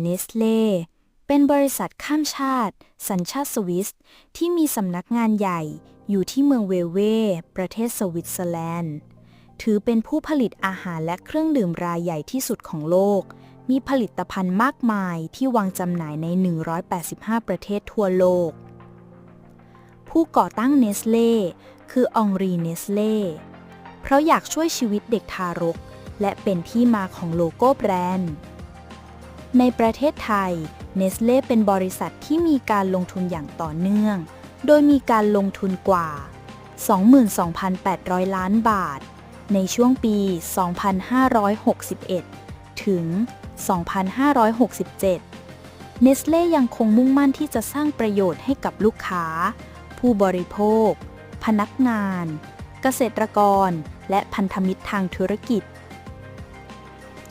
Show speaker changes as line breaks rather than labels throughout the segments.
เนสเล่เป็นบริษัทข้ามชาติ สัญชาติสวิส ที่มีสำนักงานใหญ่อยู่ที่เมืองเวเว ประเทศสวิตเซอร์แลนด์ ถือเป็นผู้ผลิตอาหารและเครื่องดื่มรายใหญ่ที่สุดของโลก มีผลิตภัณฑ์มากมายที่วางจำหน่ายใน 185 ประเทศทั่วโลก ผู้ก่อตั้งเนสเล่คือองรีเนสเล่เพราะอยากช่วยชีวิตเด็กทารก และเป็นที่มาของโลโก้แบรนด์ ในประเทศไทย เนสเล่เป็นบริษัทที่มีการลงทุนอย่างต่อเนื่อง โดยมีการลงทุนกว่า 22,800 ล้านบาท ในช่วงปี 2561 ถึง 2567 เนสเล่ยังคงมุ่งมั่นที่จะสร้างประโยชน์ให้กับลูกค้า ผู้บริโภค พนักงาน เกษตรกร และพันธมิตรทางธุรกิจ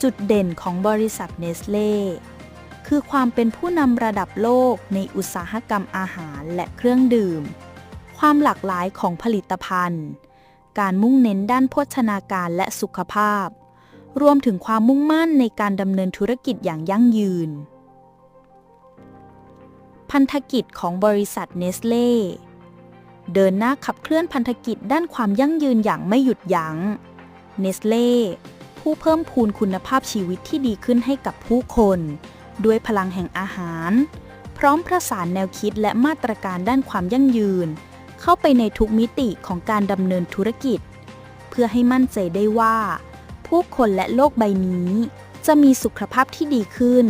จุดเด่นของบริษัทเนสเล่คือความเป็นผู้นำระดับโลกในอุตสาหกรรมอาหารและเครื่องดื่ม ความหลากหลายของผลิตภัณฑ์ การมุ่งเน้นด้านโภชนาการและสุขภาพ รวมถึงความมุ่งมั่นในการดำเนินธุรกิจอย่างยั่งยืน พันธกิจของบริษัทเนสเล่เดินหน้าขับเคลื่อนพันธกิจด้านความยั่งยืนอย่างไม่หยุดยัง้ง เนสเล่ ผู้เพิ่มพูนคุณภาพชีวิตที่ดีขึ้นให้กับผู้คน ด้วยพลังแห่งอาหาร พร้อมประสานแนวคิดและมาตรการด้านความยั่งยืน เข้าไปในทุกมิติของการดำเนินธุรกิจ เพื่อให้มั่นใจได้ว่า ผู้คนและโลกใบนี้ จะมีสุขภาพที่ดีขึ้น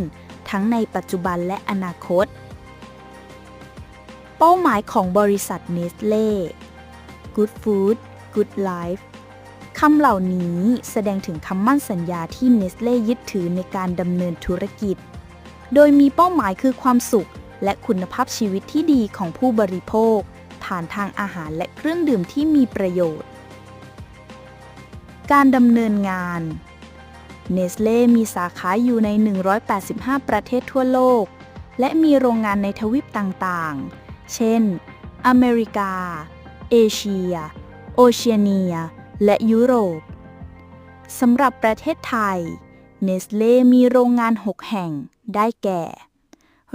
ทั้งในปัจจุบันและอนาคต เป้าหมายของบริษัทเนสเล่ Good Food Good Life ำเหล่านี้แสดงถึงคำมั่นสัญญาที่เนสเล่ยึดถือในการดำเนินธุรกิจ โดยมีเป้าหมายคือความสุข และคุณภาพชีวิตที่ดีของผู้บริโภค ผ่านทางอาหารและเครื่องดื่มที่มีประโยชน์ การดำเนินงานเนสเล่มีสาขาอยู่ใน 185 ประเทศทั่วโลก และมีโรงงานในทวีปต่างๆ เช่น อเมริกา เอเชีย โอเชียเนีย และยุโรปสำหรับประเทศไทย เนสเล่มีโรงงาน 6 แห่งได้แก่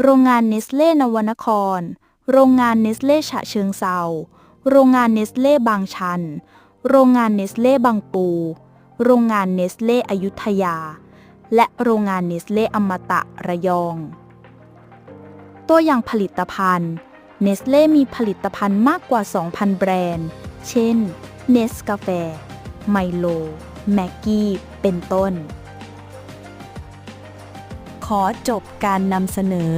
โรงงานเนสเล่นวนคร โรงงานเนสเล่ฉะเชิงเซาโรงงานเนสเล่บางชัน โรงงานเนสเล่บางปู โรงงานเนสเล่อยุธยา และโรงงานเนสเล่อมตะระยอง ตัวอย่างผลิตภัณฑ์ เนสเล่มีผลิตภัณฑ์มากกว่า 2,000 แบรนด์ เช่น เนสกาแฟ ไมโล แมกกี้ เป็นต้น ขอจบการนำเสนอ